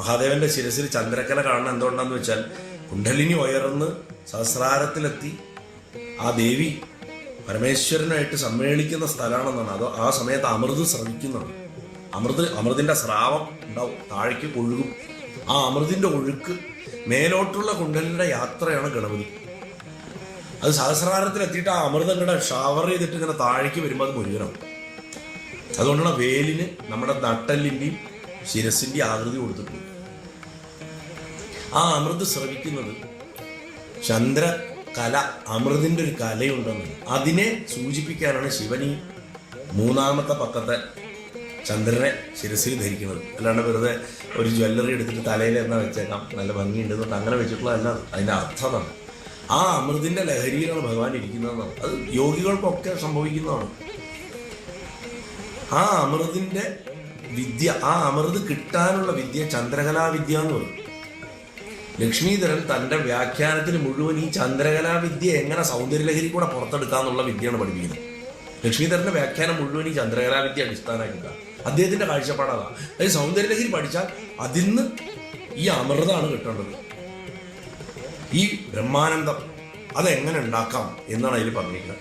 മഹാദേവന്റെ ശിരസിൽ ചന്ദ്രക്കല കാണണം എന്തുകൊണ്ടാന്ന് വെച്ചാൽ കുണ്ഡലിനി ഉയർന്ന് സഹസ്രാരത്തിലെത്തി ആ ദേവി പരമേശ്വരനായിട്ട് സമ്മേളിക്കുന്ന സ്ഥലമാണെന്നാണ്. അതോ ആ സമയത്ത് അമൃത് സ്രവിക്കുന്നതാണ് അമൃത് അമൃതിന്റെ സ്രാവം ഉണ്ടാവും താഴേക്ക് ഒഴുകും. ആ അമൃതിന്റെ ഒഴുക്ക് മേലോട്ടുള്ള കുണ്ടലിന്റെ യാത്രയാണ് ഗണപതി. അത് സഹസ്രാരത്തിൽ എത്തിയിട്ട് ആ അമൃതം ഇങ്ങനെ ഷവർ ചെയ്തിട്ട് ഇങ്ങനെ താഴേക്ക് വരുമ്പോൾ അത് മുരുകനാവും അതുകൊണ്ടാണ് വേലിന് നമ്മുടെ നട്ടലിന്റെയും ശിരസിന്റെയും ആകൃതി കൊടുത്തിട്ടുണ്ട്. ആ അമൃത് ശ്രവിക്കുന്നത് ചന്ദ്ര കല അമൃതിന്റെ ഒരു കലയുണ്ടെന്ന് അതിനെ സൂചിപ്പിക്കാനാണ് ശിവനി മൂന്നാമത്തെ പക്കത്തെ ചന്ദ്രനെ ശിരസിൽ ധരിക്കുന്നത്. അല്ലാണ്ട് വെറുതെ ഒരു ജ്വല്ലറി എടുത്തിട്ട് തലയിൽ എന്നാ വെച്ചേക്കാം. നല്ല ഭംഗിയുണ്ട്. എന്നിട്ട് അങ്ങനെ വെച്ചിട്ടുള്ളതല്ല അതിന്റെ അർത്ഥമാണ് ആ അമൃതിന്റെ ലഹരിയിലാണ് ഭഗവാൻ ഇരിക്കുന്നതെന്നാണ് അത് യോഗികൾക്കൊക്കെ സംഭവിക്കുന്നതാണ്. ആ അമൃതിന്റെ വിദ്യ ആ അമൃത് കിട്ടാനുള്ള വിദ്യ ചന്ദ്രകലാ വിദ്യ എന്ന് പറയും. ലക്ഷ്മീധരൻ തന്റെ വ്യാഖ്യാനത്തിൽ മുഴുവൻ ഈ ചന്ദ്രകലാ വിദ്യ എങ്ങനെ സൗന്ദര്യലഹരി കൂടെ പുറത്തെടുക്കാന്നുള്ള വിദ്യയാണ് പഠിപ്പിക്കുന്നത്. ലക്ഷ്മീധരന്റെ വ്യാഖ്യാനം മുഴുവൻ ഈ ചന്ദ്രകലാ വിദ്യ അടിസ്ഥാനമാക്കിയിട്ടാണ് അദ്ദേഹത്തിന്റെ കാഴ്ചപ്പാടാണ് അതായത് സൗന്ദര്യലഹരി പഠിച്ചാൽ അതിൽ നിന്ന് ഈ അമൃതാണ് കിട്ടേണ്ടത്. ഈ ബ്രഹ്മാനന്ദം അതെങ്ങനെ ഉണ്ടാക്കാം എന്നാണ് അതിൽ പറഞ്ഞിരിക്കുന്നത്.